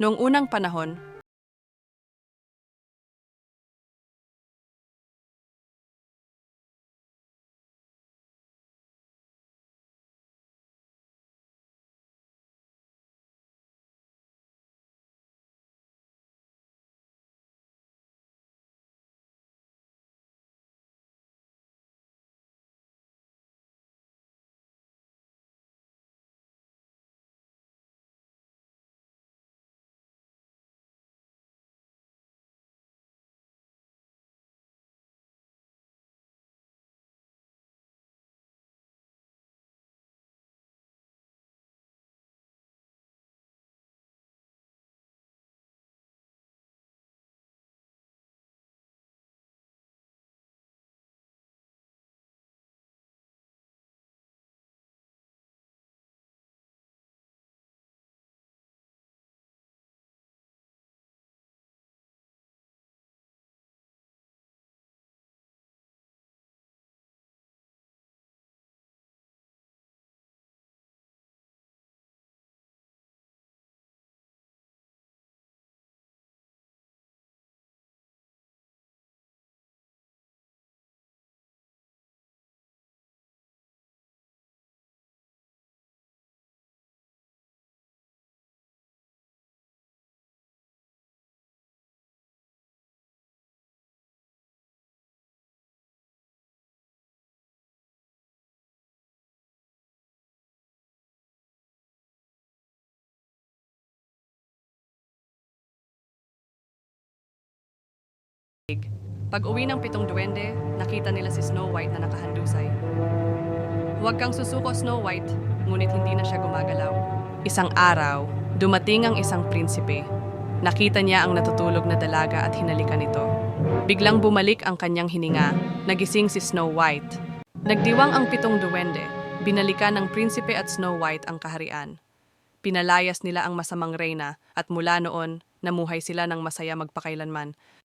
Noong unang panahon, pag uwi ng pitong duwende, nakita nila si Snow White na nakahandusay. Huwag kang susuko, Snow White, ngunit hindi na siya gumagalaw. Isang araw, dumating ang isang prinsipe. Nakita niya ang natutulog na dalaga at hinalikan ito. Biglang bumalik ang kanyang hininga, nagising si Snow White. Nagdiwang ang pitong duwende, binalikan ng prinsipe at Snow White ang kaharian. Pinalayas nila ang masamang reyna at mula noon, namuhay sila ng masaya magpakailanman